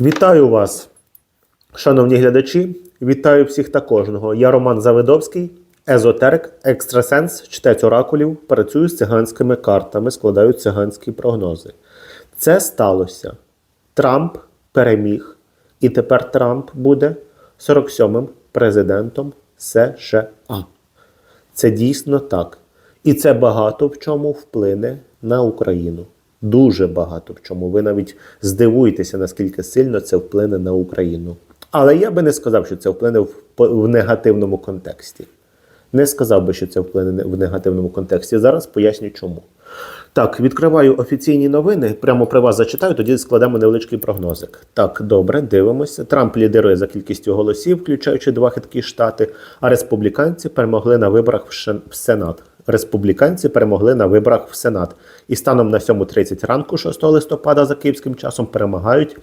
Вітаю вас, шановні глядачі. Вітаю всіх та кожного. Я Роман Завидовський, езотерик, екстрасенс, чтець оракулів, працюю з циганськими картами, складаю циганські прогнози. Це сталося. Трамп переміг, і тепер Трамп буде 47-м президентом США. Це дійсно так. І це багато в чому вплине на Україну. Дуже багато в чому. Ви навіть здивуєтеся, наскільки сильно це вплине на Україну. Але я би не сказав, що це вплине в, в негативному контексті. Не сказав би, що це вплине в негативному контексті. Зараз поясню чому. Так, відкриваю офіційні новини. Прямо при вас зачитаю, тоді складемо невеличкий прогнозик. Так, добре, дивимося. Трамп лідирує за кількістю голосів, включаючи два хиткі штати. А республіканці перемогли на виборах в Сенат. Республіканці перемогли на виборах в Сенат. І станом на 7.30 ранку, 6 листопада, за київським часом, перемагають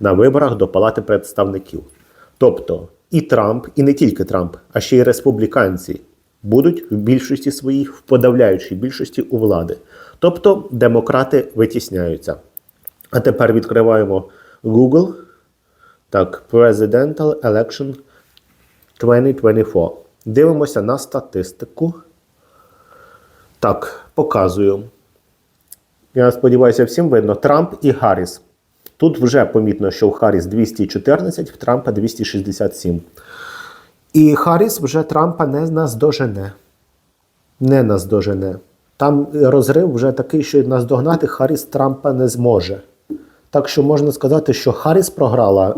на виборах до Палати представників. Тобто і Трамп, і не тільки Трамп, а ще й республіканці будуть в більшості своїй, в подавляючій більшості у влади. Тобто демократи витісняються. А тепер відкриваємо Google. Так, Presidential Election 2024. Дивимося на статистику. Так, показую. Я сподіваюся, всім видно. Трамп і Гарріс. Тут вже помітно, що у Харріс 214, в Трампа 267. І Харріс вже Трампа не наздожене. Не наздожене. Там розрив вже такий, що наздогнати Харріс Трампа не зможе. Так що можна сказати, що Харріс програла.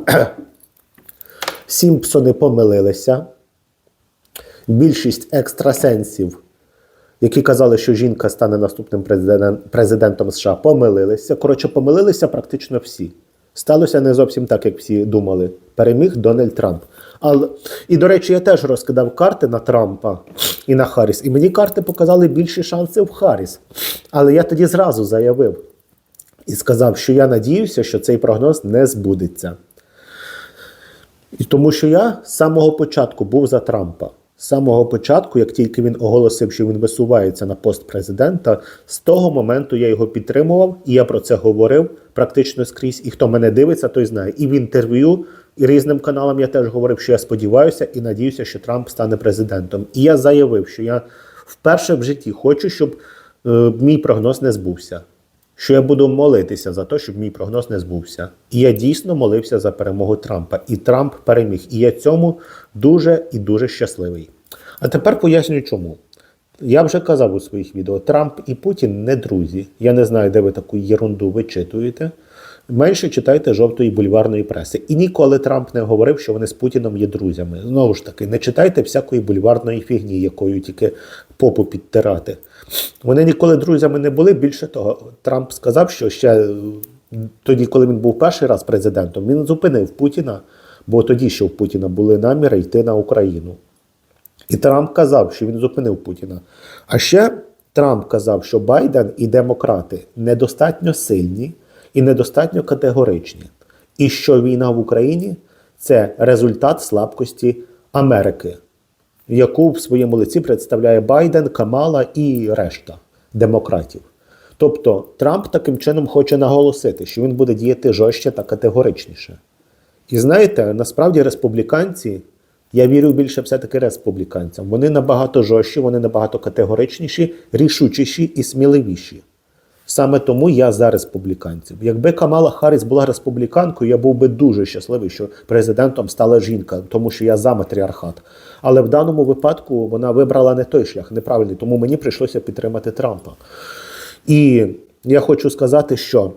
Сімпсони помилилися. Більшість екстрасенсів, які казали, що жінка стане наступним президентом США, помилилися. Коротше, помилилися практично всі. Сталося не зовсім так, як всі думали. Переміг Дональд Трамп. Але, і, до речі, я теж розкидав карти на Трампа і на Харріс. І мені карти показали більші шанси в Харріс. Але я тоді зразу заявив і сказав, що я надіюся, що цей прогноз не збудеться. І тому що я з самого початку був за Трампа. З самого початку, як тільки він оголосив, що він висувається на пост президента, з того моменту я його підтримував, і я про це говорив практично скрізь. І хто мене дивиться, той знає. І в інтерв'ю, і різним каналам я теж говорив, що я сподіваюся і надіюся, що Трамп стане президентом. І я заявив, що я вперше в житті хочу, щоб е, мій прогноз не збувся що я буду молитися за те, щоб мій прогноз не збувся. І я дійсно молився за перемогу Трампа. І Трамп переміг. І я цьому дуже і дуже щасливий. А тепер пояснюю, чому. Я вже казав у своїх відео: Трамп і Путін не друзі. Я не знаю, де ви таку єрунду вичитуєте. Менше читайте жовтої бульварної преси. І ніколи Трамп не говорив, що вони з Путіном є друзями. Знову ж таки, не читайте всякої бульварної фігні, якою тільки попу підтирати. Вони ніколи друзями не були. Більше того, Трамп сказав, що ще е, тоді, коли він був перший раз президентом, він зупинив Путіна, бо тоді ще в Путіна були наміри йти на Україну. І Трамп казав, що він зупинив Путіна. А ще Трамп казав, що Байден і демократи недостатньо сильні і недостатньо категоричні. І що війна в Україні це результат слабкості Америки, яку в своєму лиці представляє Байден, Камала і решта демократів. Тобто Трамп таким чином хоче наголосити, що він буде діяти жорстче та категоричніше. І знаєте, насправді республіканці, я вірю більше все-таки республіканцям. Вони набагато жорстчі, вони набагато категоричніші, рішучіші і сміливіші. Саме тому я за республіканців. Якби Камала Харріс була республіканкою, я був би дуже щасливий, що президентом стала жінка, тому що я за матріархат. Але в даному випадку вона вибрала не той шлях, неправильний, тому мені прийшлося підтримати Трампа. І я хочу сказати, що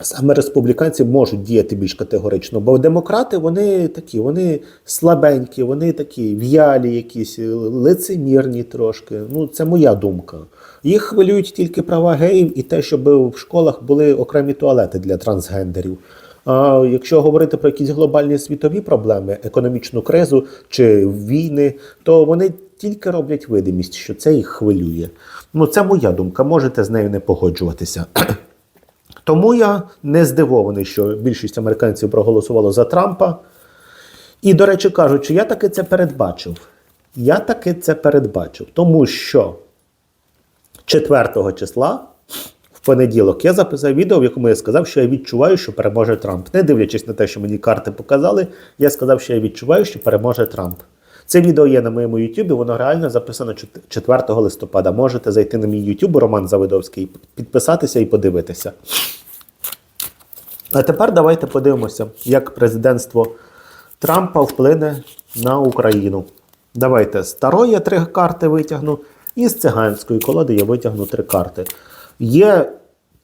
саме республіканці можуть діяти більш категорично, бо демократи вони такі, вони слабенькі, вони такі в'ялі, якісь лицемірні трошки. Ну, це моя думка. Їх хвилюють тільки права геїв і те, щоб в школах були окремі туалети для трансгендерів. А якщо говорити про якісь глобальні світові проблеми, економічну кризу чи війни, то вони тільки роблять видимість, що це їх хвилює. Ну, це моя думка, можете з нею не погоджуватися. Тому я не здивований, що більшість американців проголосувало за Трампа. І, до речі, кажучи, я таки це передбачив. Я таки це передбачив, тому що 4 числа в понеділок я записав відео, в якому я сказав, що я відчуваю, що переможе Трамп. Не дивлячись на те, що мені карти показали, я сказав, що я відчуваю, що переможе Трамп. Це відео є на моєму Ютубі, воно реально записано 4 листопада. Можете зайти на мій Ютуб Роман Завидовський, підписатися і подивитися. А тепер давайте подивимося, як президентство Трампа вплине на Україну. Давайте з старої я три карти витягну, і з циганської колоди я витягну три карти. Є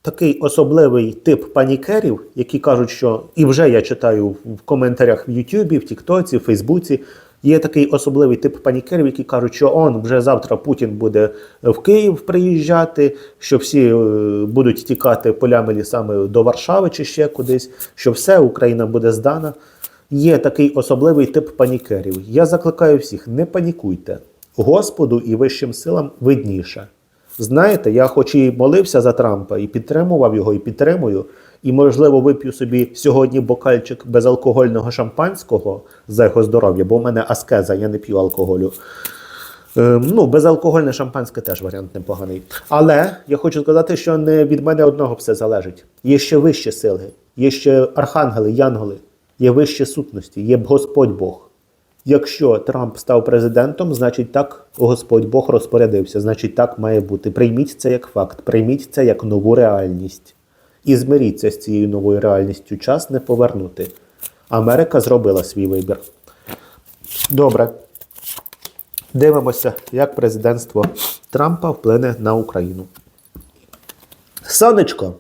такий особливий тип панікерів, які кажуть, що і вже я читаю в коментарях в Ютубі, в Тіктоці, в Фейсбуці. Є такий особливий тип панікерів, які кажуть, що он вже завтра Путін буде в Київ приїжджати, що всі е, будуть тікати полями лісами до Варшави чи ще кудись, що все, Україна буде здана. Є такий особливий тип панікерів. Я закликаю всіх, не панікуйте. Господу і вищим силам видніше. Знаєте, я хоч і молився за Трампа, і підтримував його, і підтримую, і, можливо, вип'ю собі сьогодні бокальчик безалкогольного шампанського за його здоров'я, бо в мене аскеза, я не п'ю алкоголю. Е, ну, безалкогольне шампанське теж варіант непоганий. Але я хочу сказати, що не від мене одного все залежить. Є ще вищі сили, є ще архангели, янголи, є вищі сутності, є Господь Бог. Якщо Трамп став президентом, значить так Господь Бог розпорядився, значить так має бути. Прийміть це як факт, прийміть це як нову реальність. І змиріться з цією новою реальністю. Час не повернути. Америка зробила свій вибір. Добре. Дивимося, як президентство Трампа вплине на Україну. Сонечко.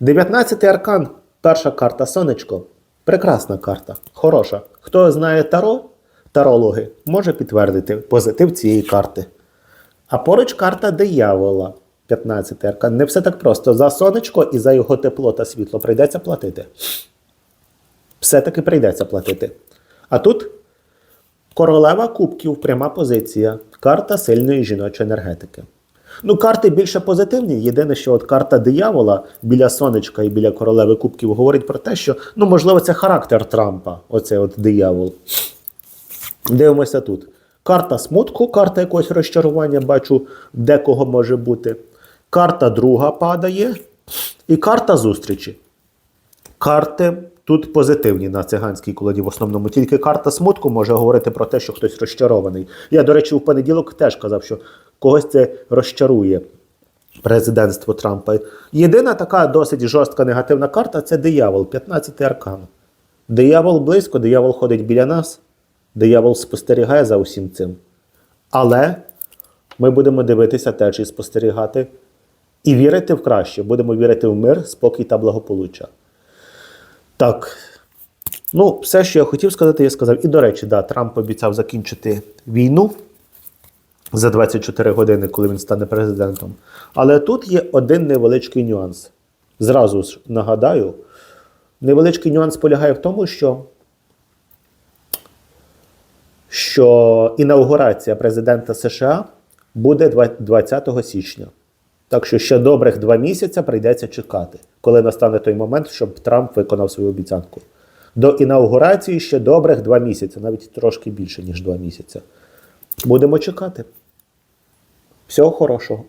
19-й аркан. Перша карта Сонечко. Прекрасна карта. Хороша. Хто знає таро, тарологи, може підтвердити позитив цієї карти. А поруч карта диявола. 15-й аркан. Не все так просто. За сонечко і за його тепло та світло прийдеться платити. Все-таки прийдеться платити. А тут королева кубків, пряма позиція. Карта сильної жіночої енергетики. Ну, карти більше позитивні. Єдине, що от карта диявола біля сонечка і біля королеви кубків говорить про те, що ну, можливо, це характер Трампа, оцей от диявол. Дивимося тут. Карта смутку, карта якогось розчарування, бачу, в декого може бути. Карта друга падає. І карта зустрічі. Карти тут позитивні на циганській колоді в основному. Тільки карта смутку може говорити про те, що хтось розчарований. Я, до речі, в понеділок теж казав, що когось це розчарує президентство Трампа. Єдина така досить жорстка негативна карта це диявол, 15-й аркан. Диявол близько, диявол ходить біля нас, диявол спостерігає за усім цим. Але ми будемо дивитися теж і спостерігати. І вірити в краще. Будемо вірити в мир, спокій та благополуччя. Так. Ну, все, що я хотів сказати, я сказав. І до речі, да, Трамп обіцяв закінчити війну за 24 години, коли він стане президентом. Але тут є один невеличкий нюанс. Зразу ж нагадаю, невеличкий нюанс полягає в тому, що, що інаугурація президента США буде 20 січня. Так що ще добрих два місяці прийдеться чекати, коли настане той момент, щоб Трамп виконав свою обіцянку. До інаугурації ще добрих два місяці, навіть трошки більше, ніж два місяці. Будемо чекати. Всього хорошого.